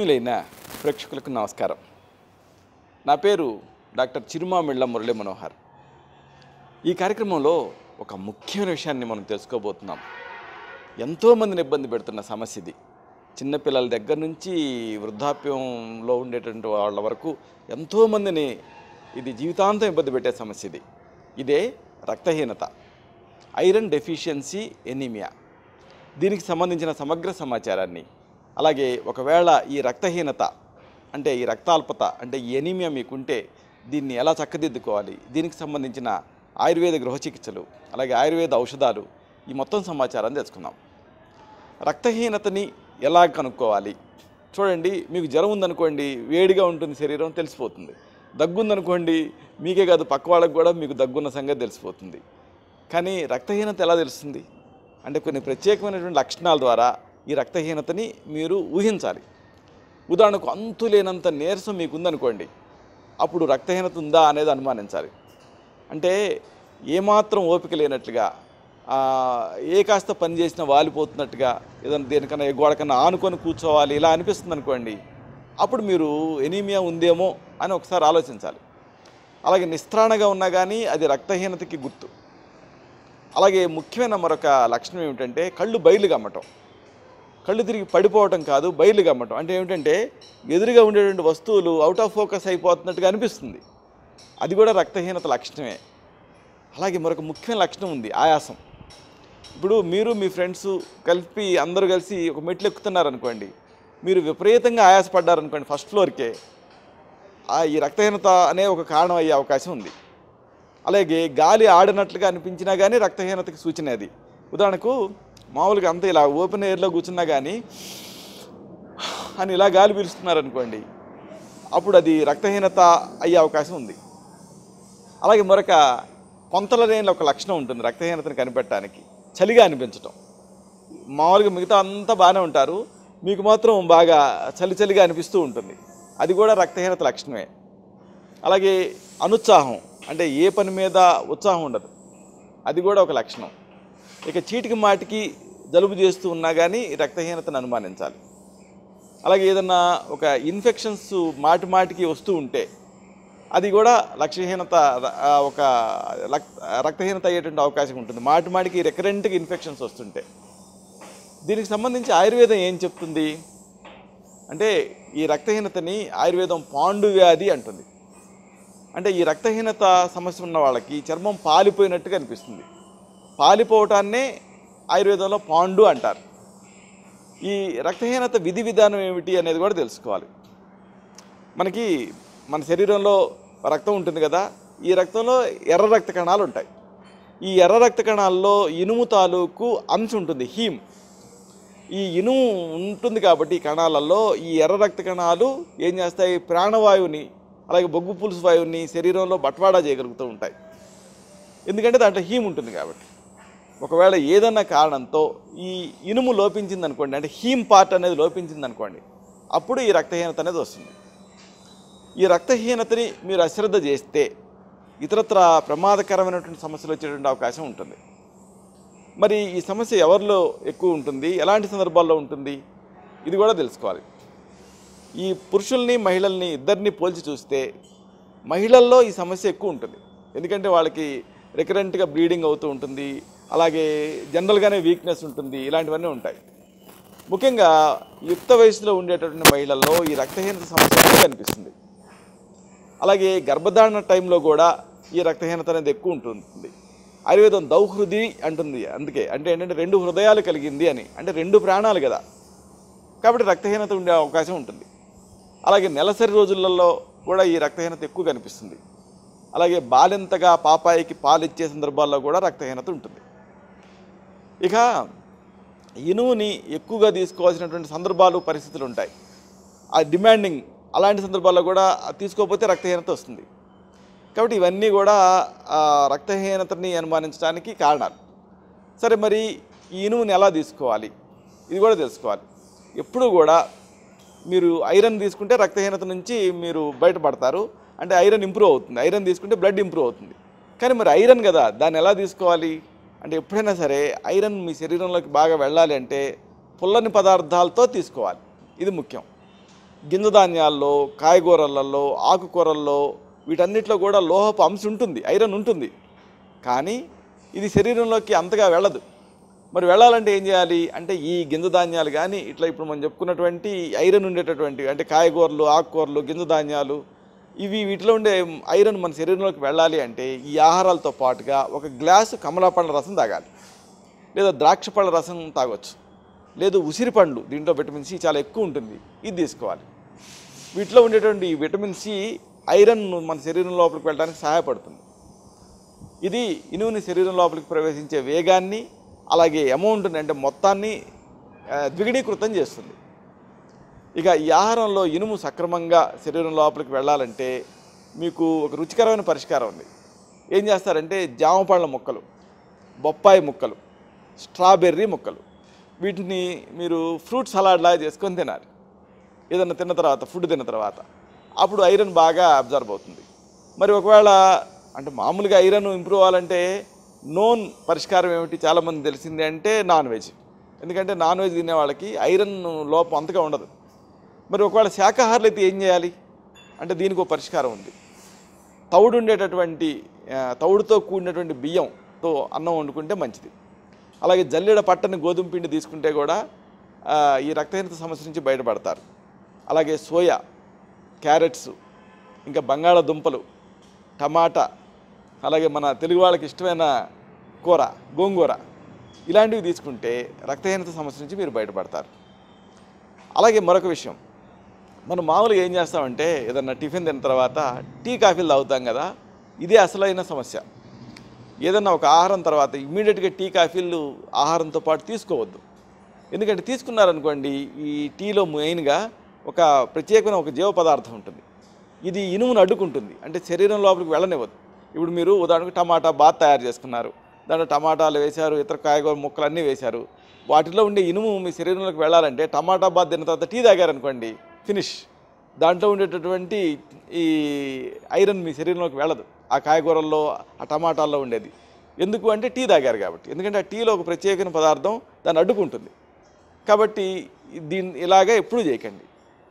ఆత్మీయులైన ప్రేక్షకులకు నమస్కారం. నా పేరు డాక్టర్ చిరుమామిళ్ళ మురళీ మనోహర్. ఈ కార్యక్రమంలో ఒక ముఖ్యమైన విషయాన్ని మనం తెలుసుకోబోతున్నాం. ఎంతోమందిని ఇబ్బంది పెడుతున్న సమస్య ఇది. చిన్నపిల్లల దగ్గర నుంచి వృద్ధాప్యంలో ఉండేటువంటి వాళ్ళ వరకు ఎంతోమందిని ఇది జీవితాంతం ఇబ్బంది పెట్టే సమస్య ఇది. ఇదే రక్తహీనత ఐరన్ డెఫిషియన్సీ ఎనీమియా. దీనికి సంబంధించిన సమగ్ర సమాచారాన్ని అలాగే ఒకవేళ ఈ రక్తహీనత అంటే ఈ రక్తాల్పత అంటే ఎనీమియా మీకుంటే దీన్ని ఎలా చక్కదిద్దుకోవాలి? దీనికి సంబంధించిన ఆయుర్వేద గృహ చికిత్సలు అలాగే ఆయుర్వేద ఔషధాలు ఈ మొత్తం సమాచారాన్ని తెలుసుకుందాం. రక్తహీనతని ఎలా కనుక్కోవాలి? చూడండి మీకు జ్వరం ఉందనుకోండి వేడిగా ఉంటుంది శరీరం తెలిసిపోతుంది. దగ్గుందనుకోండి మీకే కాదు పక్క వాళ్ళకు కూడా మీకు దగ్గున్న సంగతి తెలిసిపోతుంది. కానీ రక్తహీనత ఎలా తెలుస్తుంది? అంటే కొన్ని ప్రత్యేకమైనటువంటి లక్షణాల ద్వారా ఈ రక్తహీనతని మీరు ఊహించాలి. ఉదాహరణకు అంతులేనంత నీరసం మీకు ఉందనుకోండి అప్పుడు రక్తహీనత ఉందా అనేది అనుమానించాలి. అంటే ఏమాత్రం ఓపిక లేనట్లుగా ఏ కాస్త పని చేసినా వాలిపోతున్నట్టుగా ఏదైనా దేనికన్నా ఏ గోడకన్నా ఆనుకొని కూర్చోవాలి ఇలా అనిపిస్తుంది అనుకోండి అప్పుడు మీరు ఎనీమియా ఉందేమో అని ఒకసారి ఆలోచించాలి. అలాగే నిస్త్రాణగా ఉన్నా కానీ అది రక్తహీనతకి గుర్తు. అలాగే ముఖ్యమైన మరొక లక్షణం ఏమిటంటే కళ్ళు బయలు కమ్మటం కళ్ళు తిరిగి పడిపోవటం కాదు బయలు గమ్మటం అంటే ఏమిటంటే ఎదురుగా ఉండేటువంటి వస్తువులు అవుట్ ఆఫ్ ఫోకస్ అయిపోతున్నట్టుగా అనిపిస్తుంది. అది కూడా రక్తహీనత లక్షణమే. అలాగే మరొక ముఖ్యమైన లక్షణం ఉంది ఆయాసం. ఇప్పుడు మీరు మీ ఫ్రెండ్స్ కలిపి అందరూ కలిసి ఒక మెట్లు ఎక్కుతున్నారనుకోండి మీరు విపరీతంగా ఆయాసపడ్డారనుకోండి ఫస్ట్ ఫ్లోర్కే ఆ ఈ రక్తహీనత అనే ఒక కారణం అయ్యే అవకాశం ఉంది. అలాగే గాలి ఆడినట్లుగా అనిపించినా కానీ రక్తహీనతకి సూచన అది. ఉదాహరణకు మామూలుగా అంత ఇలా ఓపెన్ ఎయిర్లో కూర్చున్నా కానీ అని ఇలా గాలి పీలుస్తున్నారనుకోండి అప్పుడు అది రక్తహీనత అయ్యే అవకాశం ఉంది. అలాగే మరొక కొంతల లేని ఒక లక్షణం ఉంటుంది రక్తహీనతను కనిపెట్టడానికి చలిగా అనిపించటం. మామూలుగా మిగతా అంతా బాగానే ఉంటారు మీకు మాత్రం బాగా చలి చలిగా అనిపిస్తూ ఉంటుంది. అది కూడా రక్తహీనత లక్షణమే. అలాగే అనుత్సాహం అంటే ఏ పని మీద ఉత్సాహం ఉండదు. అది కూడా ఒక లక్షణం. ఇక చీటికి మాటికి జలుబు చేస్తూ ఉన్నా కానీ రక్తహీనతను అనుమానించాలి. అలాగే ఏదన్నా ఒక ఇన్ఫెక్షన్స్ మాటి మాటికి వస్తూ ఉంటే అది కూడా లక్ష్యహీనత ఒక రక్తహీనత అయ్యేటువంటి అవకాశం ఉంటుంది. మాటి మాటికి రికరెంట్గా ఇన్ఫెక్షన్స్ వస్తుంటే దీనికి సంబంధించి ఆయుర్వేదం ఏం చెప్తుంది? అంటే ఈ రక్తహీనతని ఆయుర్వేదం పాండు వ్యాధి అంటుంది. అంటే ఈ రక్తహీనత సమస్య ఉన్న వాళ్ళకి చర్మం పాలిపోయినట్టుగా అనిపిస్తుంది. పాలిపోవటాన్నే ఆయుర్వేదంలో పాండు అంటారు. ఈ రక్తహీనత విధి విధానం ఏమిటి అనేది కూడా తెలుసుకోవాలి. మనకి మన శరీరంలో రక్తం ఉంటుంది కదా ఈ రక్తంలో ఎర్ర రక్త కణాలు ఉంటాయి. ఈ ఎర్ర రక్త కణాల్లో ఇనుము తాలూకు అంశం ఉంటుంది హీమ్. ఈ ఇనుము ఉంటుంది కాబట్టి ఈ కణాలలో ఈ ఎర్ర రక్త కణాలు ఏం చేస్తాయి? ప్రాణవాయువుని అలాగే బొగ్గు పులుసు వాయువుని శరీరంలో బట్వాడా చేయగలుగుతూ ఉంటాయి. ఎందుకంటే దాంట్లో హీమ్ ఉంటుంది కాబట్టి. ఒకవేళ ఏదన్నా కారణంతో ఈ ఇనుము లోపించింది అనుకోండి అంటే హీమ్ పార్ట్ అనేది లోపించింది అనుకోండి అప్పుడు ఈ రక్తహీనత అనేది వస్తుంది. ఈ రక్తహీనతని మీరు అశ్రద్ధ చేస్తే ఇతరత్ర ప్రమాదకరమైనటువంటి సమస్యలు వచ్చేటువంటి అవకాశం ఉంటుంది. మరి ఈ సమస్య ఎవరిలో ఎక్కువ ఉంటుంది? ఎలాంటి సందర్భాల్లో ఉంటుంది? ఇది కూడా తెలుసుకోవాలి. ఈ పురుషుల్ని మహిళల్ని ఇద్దరిని పోల్చి చూస్తే మహిళల్లో ఈ సమస్య ఎక్కువ ఉంటుంది. ఎందుకంటే వాళ్ళకి రికరెంట్గా బ్లీడింగ్ అవుతూ ఉంటుంది అలాగే జనరల్గానే వీక్నెస్ ఉంటుంది ఇలాంటివన్నీ ఉంటాయి. ముఖ్యంగా యుక్త వయసులో ఉండేటటువంటి మహిళల్లో ఈ రక్తహీనత సమస్య కనిపిస్తుంది. అలాగే గర్భధారణ టైంలో కూడా ఈ రక్తహీనత అనేది ఎక్కువ ఉంటుంది. ఆయుర్వేదం దౌహృది అంటుంది అందుకే అంటే ఏంటంటే రెండు హృదయాలు కలిగింది అని అంటే రెండు ప్రాణాలు కదా. కాబట్టి రక్తహీనత ఉండే అవకాశం ఉంటుంది. అలాగే నెలసరి రోజులలో కూడా ఈ రక్తహీనత ఎక్కువ కనిపిస్తుంది. అలాగే బాలింతగా పాపాయికి పాలిచ్చే సందర్భాల్లో కూడా రక్తహీనత ఉంటుంది. ఇక ఇనువుని ఎక్కువగా తీసుకోవాల్సినటువంటి సందర్భాలు పరిస్థితులు ఉంటాయి ఆ డిమాండింగ్ అలాంటి సందర్భాల్లో కూడా తీసుకోకపోతే రక్తహీనత వస్తుంది. కాబట్టి ఇవన్నీ కూడా రక్తహీనతని అనుమానించడానికి కారణాలు. సరే మరి ఈ ఇనుముని ఎలా తీసుకోవాలి? ఇది కూడా తెలుసుకోవాలి. ఎప్పుడు కూడా మీరు ఐరన్ తీసుకుంటే రక్తహీనత నుంచి మీరు బయటపడతారు. అంటే ఐరన్ ఇంప్రూవ్ అవుతుంది. ఐరన్ తీసుకుంటే బ్లడ్ ఇంప్రూవ్ అవుతుంది. కానీ మరి ఐరన్ కదా దాన్ని ఎలా తీసుకోవాలి? అంటే ఎప్పుడైనా సరే ఐరన్ మీ శరీరంలోకి బాగా వెళ్ళాలి అంటే పుల్లని పదార్థాలతో తీసుకోవాలి. ఇది ముఖ్యం. గింజ ధాన్యాల్లో కాయగూరలలో ఆకుకూరల్లో వీటన్నిటిలో కూడా లోహపు అంశం ఉంటుంది ఐరన్ ఉంటుంది. కానీ ఇది శరీరంలోకి అంతగా వెళ్ళదు. మరి వెళ్ళాలంటే ఏం చేయాలి? అంటే ఈ గింజ ధాన్యాలు కానీ ఇట్లా ఇప్పుడు మనం చెప్పుకున్నటువంటి ఐరన్ ఉండేటటువంటి అంటే కాయగూరలు ఆకుకూరలు గింజ ధాన్యాలు ఇవి వీటిలో ఉండే ఐరన్ మన శరీరంలోకి వెళ్ళాలి అంటే ఈ ఆహారాలతో పాటుగా ఒక గ్లాసు కమలాపండ్ల రసం తాగాలి. లేదా ద్రాక్ష పళ్ళ రసం తాగొచ్చు. లేదు ఉసిరి పండ్లు దీంట్లో విటమిన్ సి చాలా ఎక్కువ ఉంటుంది. ఇది తీసుకోవాలి. వీటిలో ఉండేటువంటి విటమిన్ సి ఐరన్ మన శరీరం లోపలికి వెళ్ళడానికి సహాయపడుతుంది. ఇది ఇనువుని శరీరం లోపలికి ప్రవేశించే వేగాన్ని అలాగే అమౌంట్ని అంటే మొత్తాన్ని ద్విగుణీకృతం చేస్తుంది. ఇక ఈ ఆహారంలో ఇనుము సక్రమంగా శరీరం లోపలికి వెళ్ళాలంటే మీకు ఒక రుచికరమైన పరిష్కారం ఉంది. ఏం చేస్తారంటే జామ పళ్ళ ముక్కలు బొప్పాయి ముక్కలు స్ట్రాబెర్రీ ముక్కలు. వీటిని మీరు ఫ్రూట్ సలాడ్లా చేసుకొని తినాలి. ఏదన్నా తిన్న తర్వాత ఫుడ్ తిన్న తర్వాత. అప్పుడు ఐరన్ బాగా అబ్జర్వ్ అవుతుంది. మరి ఒకవేళ అంటే మామూలుగా ఐరన్ ఇంప్రూవ్ అవ్వాలంటే నోన్ పరిష్కారం ఏమిటి చాలామంది తెలిసింది అంటే నాన్ వెజ్. ఎందుకంటే నాన్ వెజ్ తినే వాళ్ళకి ఐరన్ లోపం అంతగా ఉండదు. మరి ఒకవేళ శాఖాహారులు అయితే ఏం చేయాలి? అంటే దీనికి ఒక పరిష్కారం ఉంది. తౌడు ఉండేటటువంటి తౌడుతో కూడినటువంటి బియ్యంతో అన్నం వండుకుంటే మంచిది. అలాగే జల్లెడ పట్టని గోధుమ పిండి తీసుకుంటే కూడా ఈ రక్తహీనత సమస్య నుంచి బయటపడతారు. అలాగే సోయా క్యారెట్స్ ఇంకా బంగాళదుంపలు టమాటా అలాగే మన తెలుగు వాళ్ళకి ఇష్టమైన కూర గోంగూర ఇలాంటివి తీసుకుంటే రక్తహీనత సమస్య నుంచి మీరు బయటపడతారు. అలాగే మరొక విషయం మనం మామూలుగా ఏం చేస్తామంటే ఏదన్నా టిఫిన్ తిన్న తర్వాత టీ కాఫీలు తాగుతాం కదా ఇదే అసలైన సమస్య. ఏదన్నా ఒక ఆహారం తర్వాత ఇమ్మీడియట్గా టీ కాఫీలు ఆహారంతో పాటు తీసుకోవద్దు. ఎందుకంటే తీసుకున్నారనుకోండి ఈ టీలో మెయిన్గా ఒక ప్రత్యేకమైన ఒక జీవ పదార్థం ఉంటుంది. ఇది ఇనుమును అడ్డుకుంటుంది. అంటే శరీరం లోపలికి వెళ్ళనివ్వదు. ఇప్పుడు మీరు ఉదాహరణకు టమాటా బాత్ తయారు చేసుకున్నారు. దాంట్లో టమాటాలు వేశారు ఇతర కాయగూర ముక్కలు అన్నీ వేశారు. వాటిలో ఉండే ఇనుము మీ శరీరంలోకి వెళ్ళాలంటే టమాటా బాత్ తిన్న తర్వాత టీ తాగారనుకోండి ఫినిష్. దాంట్లో ఉండేటటువంటి ఈ ఐరన్ మీ శరీరంలోకి వెళ్ళదు. ఆ కాయగూరల్లో ఆ టమాటాల్లో ఉండేది. ఎందుకు అంటే టీ తాగారు కాబట్టి. ఎందుకంటే ఆ టీలో ఒక ప్రత్యేకమైన పదార్థం దాన్ని అడ్డుకుంటుంది కాబట్టి దీన్ని ఇలాగే ఎప్పుడూ చేయకండి.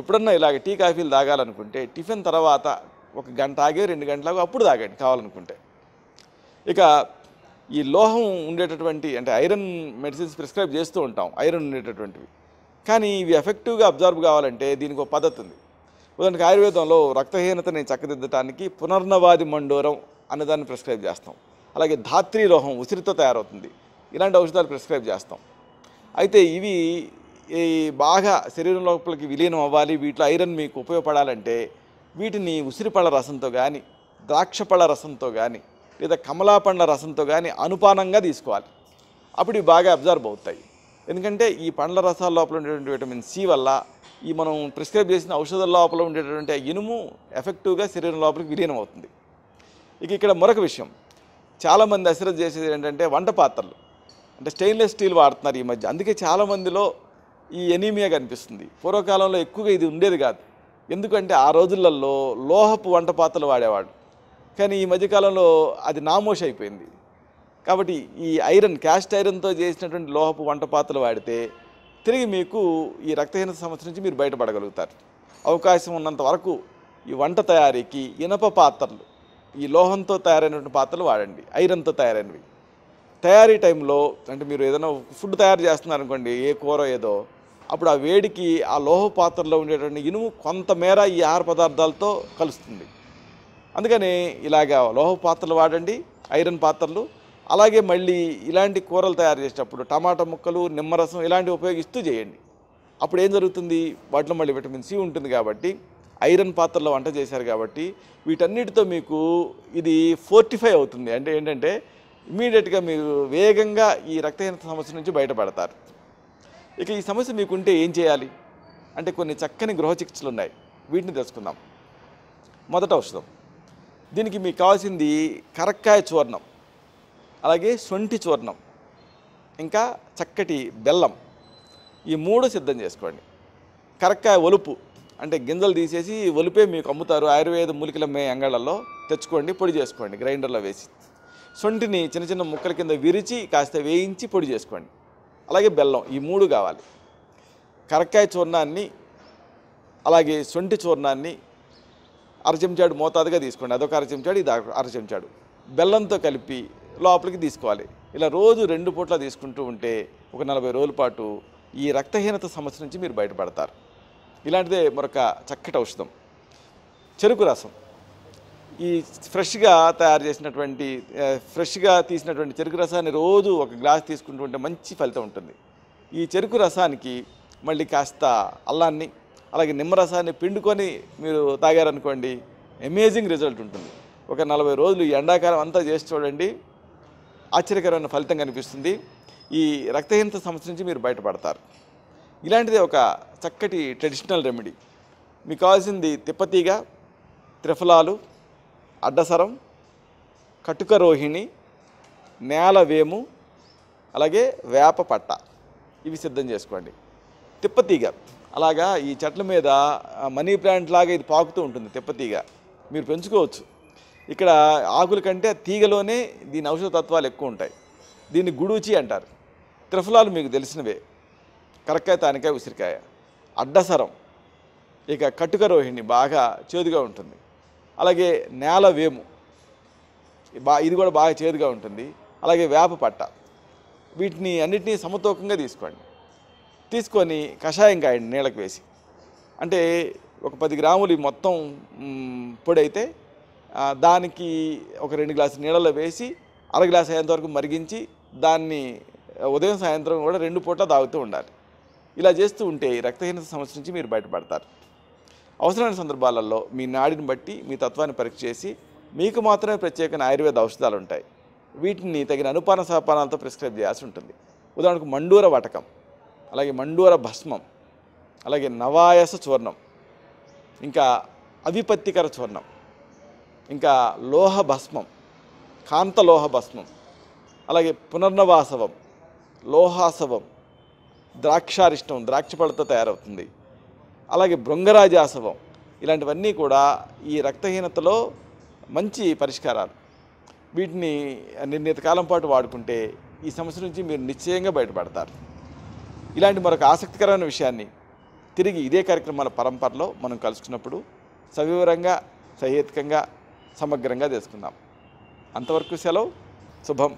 ఎప్పుడన్నా ఇలాగ టీ కాఫీలు తాగాలనుకుంటే టిఫిన్ తర్వాత ఒక గంట ఆగే రెండు గంటలకు అప్పుడు తాగండి కావాలనుకుంటే. ఇక ఈ లోహం ఉండేటటువంటి అంటే ఐరన్ మెడిసిన్స్ ప్రిస్క్రైబ్ చేస్తూ ఉంటాం. ఐరన్ ఉండేటటువంటివి. కానీ ఇవి ఎఫెక్టివ్గా అబ్జర్వ్ కావాలంటే దీనికి ఒక పద్ధతి ఉంది. ఉదాహరణకి ఆయుర్వేదంలో రక్తహీనతని చక్కదిద్దటానికి పునర్నవాది మండోరం అన్నదాన్ని ప్రిస్క్రైబ్ చేస్తాం. అలాగే ధాత్రీలోహం ఉసిరితో తయారవుతుంది. ఇలాంటి ఔషధాలు ప్రిస్క్రైబ్ చేస్తాం. అయితే ఇవి ఈ బాగా శరీరం లోపలికి విలీనం అవ్వాలి వీటిలో ఐరన్ మీకు ఉపయోగపడాలంటే వీటిని ఉసిరిపళ్ళ రసంతో కానీ ద్రాక్ష పళ్ళ రసంతో కానీ లేదా కమలా పండ్ల రసంతో కానీ అనుపానంగా తీసుకోవాలి. అప్పుడు ఇవి బాగా అబ్జర్వ్ అవుతాయి. ఎందుకంటే ఈ పండ్ల రసాల లోపల ఉండేటువంటి విటమిన్ సి వల్ల ఈ మనం ప్రిస్క్రైబ్ చేసిన ఔషధాల లోపల ఉండేటటువంటి ఇనుము ఎఫెక్టివ్గా శరీరం లోపలికి విలీనం అవుతుంది. ఇక ఇక్కడ మరొక విషయం. చాలామంది అశ్రద్ధ చేసేది ఏంటంటే వంట పాత్రలు. అంటే స్టెయిన్లెస్ స్టీల్ వాడుతున్నారు ఈ మధ్య. అందుకే చాలామందిలో ఈ ఎనీమియా కనిపిస్తుంది. పూర్వకాలంలో ఎక్కువగా ఇది ఉండేది కాదు. ఎందుకంటే ఆ రోజులలో లోహపు వంట పాత్రలు వాడేవాడు కానీ ఈ మధ్యకాలంలో అది నామోష్ అయిపోయింది. కాబట్టి ఈ ఐరన్ క్యాస్ట్ ఐరన్తో చేసినటువంటి లోహపు వంట పాత్రలు వాడితే తిరిగి మీకు ఈ రక్తహీనత సమస్య నుంచి మీరు బయటపడగలుగుతారు. అవకాశం ఉన్నంత వరకు ఈ వంట తయారీకి ఇనప పాత్రలు ఈ లోహంతో తయారైనటువంటి పాత్రలు వాడండి ఐరన్తో తయారైనవి. తయారీ టైంలో అంటే మీరు ఏదైనా ఫుడ్ తయారు చేస్తున్నారనుకోండి ఏ కూర ఏదో అప్పుడు ఆ వేడికి ఆ లోహ పాత్రలో ఉండేటువంటి ఇనుము కొంతమేర ఈ ఆహార పదార్థాలతో కలుస్తుంది. అందుకని ఇలాగ లోహ పాత్రలు వాడండి ఐరన్ పాత్రలు అలాగే మళ్ళీ ఇలాంటి కూరలు తయారు చేసేటప్పుడు టమాటా ముక్కలు నిమ్మరసం ఇలాంటివి ఉపయోగిస్తూ చేయండి. అప్పుడు ఏం జరుగుతుంది? వాటిలో మళ్ళీ విటమిన్ సి ఉంటుంది కాబట్టి ఐరన్ పాత్రలో వంట చేశారు కాబట్టి వీటన్నిటితో మీకు ఇది ఫోర్టిఫై అవుతుంది. అంటే ఏంటంటే ఇమీడియట్గా మీరు వేగంగా ఈ రక్తహీనత సమస్య నుంచి బయటపడతారు. ఇక ఈ సమస్య మీకుంటే ఏం చేయాలి? అంటే కొన్ని చక్కని గృహ చికిత్సలు ఉన్నాయి. వీటిని తెలుసుకుందాం. మొదట ఔషధం. దీనికి మీకు కావాల్సింది కరక్కాయ చూర్ణం. అలాగే సొంటి చూర్ణం ఇంకా చక్కటి బెల్లం ఈ మూడు సిద్ధం చేసుకోండి. కరక్కాయ ఒలుపు అంటే గింజలు తీసేసి ఒలిపే మీకు అమ్ముతారు. ఆయుర్వేద మూలికల మే అంగళ్ళల్లో తెచ్చుకోండి పొడి చేసుకోండి గ్రైండర్లో వేసి. సొంటిని చిన్న చిన్న ముక్కల కింద విరిచి కాస్త వేయించి పొడి చేసుకోండి. అలాగే బెల్లం ఈ మూడు కావాలి. కరక్కాయ చూర్ణాన్ని అలాగే సొంటి చూర్ణాన్ని అరచెంచాడు మోతాదుగా తీసుకోండి. అదొక అరచెంచాడు ఇది అరచెంచాడు. బెల్లంతో కలిపి లోపలికి తీసుకోవాలి. ఇలా రోజు రెండు పూట్ల తీసుకుంటూ ఉంటే ఒక నలభై రోజుల పాటు ఈ రక్తహీనత సమస్య నుంచి మీరు బయటపడతారు. ఇలాంటిదే మరొక చక్కటి ఔషధం. చెరుకు రసం. ఈ ఫ్రెష్గా తయారు చేసినటువంటి ఫ్రెష్గా తీసినటువంటి చెరుకు రసాన్ని రోజు ఒక గ్లాస్ తీసుకుంటూ ఉంటే మంచి ఫలితం ఉంటుంది. ఈ చెరుకు రసానికి మళ్ళీ కాస్త అల్లాన్ని అలాగే నిమ్మరసాన్ని పిండుకొని మీరు తాగారనుకోండి అమేజింగ్ రిజల్ట్ ఉంటుంది. ఒక నలభై రోజులు ఈ ఎండాకాలం అంతా చేసి చూడండి ఆశ్చర్యకరమైన ఫలితం కనిపిస్తుంది. ఈ రక్తహీనత సమస్య నుంచి మీరు బయటపడతారు. ఇలాంటిది ఒక చక్కటి ట్రెడిషనల్ రెమెడీ మీకు కావాల్సింది తిప్పతీగ త్రిఫలాలు అడ్డసరం కటుక రోహిణి నేల వేము అలాగే వేప పట్ట. ఇవి సిద్ధం చేసుకోండి. తిప్పతీగ. అలాగా ఈ చెట్ల మీద మనీ ప్లాంట్ లాగా ఇది పాకుతూ ఉంటుంది తిప్పతీగ. మీరు పెంచుకోవచ్చు. ఇక్కడ ఆకుల కంటే తీగలోనే దీని ఔషధ తత్వాలు ఎక్కువ ఉంటాయి. దీన్ని గుడూచి అంటారు. త్రిఫలాలు మీకు తెలిసినవే. కరక్కాయ తానికాయ ఉసిరికాయ. అడ్డసరం. ఇక కట్టుక రోహిణి బాగా చేదుగా ఉంటుంది. అలాగే నేల వేము. బా ఇది కూడా బాగా చేదుగా ఉంటుంది. అలాగే వేప పట్ట. వీటిని అన్నిటినీ సమతూకంగా తీసుకోండి. తీసుకొని కషాయం కాయండి నీళ్ళకి వేసి. అంటే ఒక పది గ్రాములు మొత్తం పొడి అయితే దానికి ఒక రెండు గ్లాసులు నీళ్ళలో వేసి అర గ్లాస్ అయ్యేంత వరకు మరిగించి దాన్ని ఉదయం సాయంత్రం కూడా రెండు పూట తాగుతూ ఉండాలి. ఇలా చేస్తూ ఉంటే రక్తహీనత సమస్య నుంచి మీరు బయటపడతారు. అవసరమైన సందర్భాలలో మీ నాడిని బట్టి మీ తత్వాన్ని పరీక్ష చేసి మీకు మాత్రమే ప్రత్యేకమైన ఆయుర్వేద ఔషధాలు ఉంటాయి. వీటిని తగిన అనుపాన సహపానాలతో ప్రిస్క్రైబ్ చేయాల్సి ఉంటుంది. ఉదాహరణకు మండూర వటకం అలాగే మండూర భస్మం అలాగే నవాయస చూర్ణం ఇంకా అవిపత్తికర చూర్ణం. ఇంకా లోహ భస్మం కాంత లోహ భస్మం అలాగే పునర్నవాసవం లోహాసవం ద్రాక్షారిష్టం ద్రాక్ష పళ్ళతో తయారవుతుంది. అలాగే భృంగరాజాసవం ఇలాంటివన్నీ కూడా ఈ రక్తహీనతలో మంచి పరిష్కారాలు. వీటిని నిర్ణీత కాలం పాటు వాడుకుంటే ఈ సమస్య నుంచి మీరు నిశ్చయంగా బయటపడతారు. ఇలాంటి మరొక ఆసక్తికరమైన విషయాన్ని తిరిగి ఇదే కార్యక్రమాల పరంపరలో మనం కలుసుకున్నప్పుడు సవివరంగా సహేతుకంగా సమగ్రంగా తెలుసుకుందాం అంతవరకు సెలవు శుభం.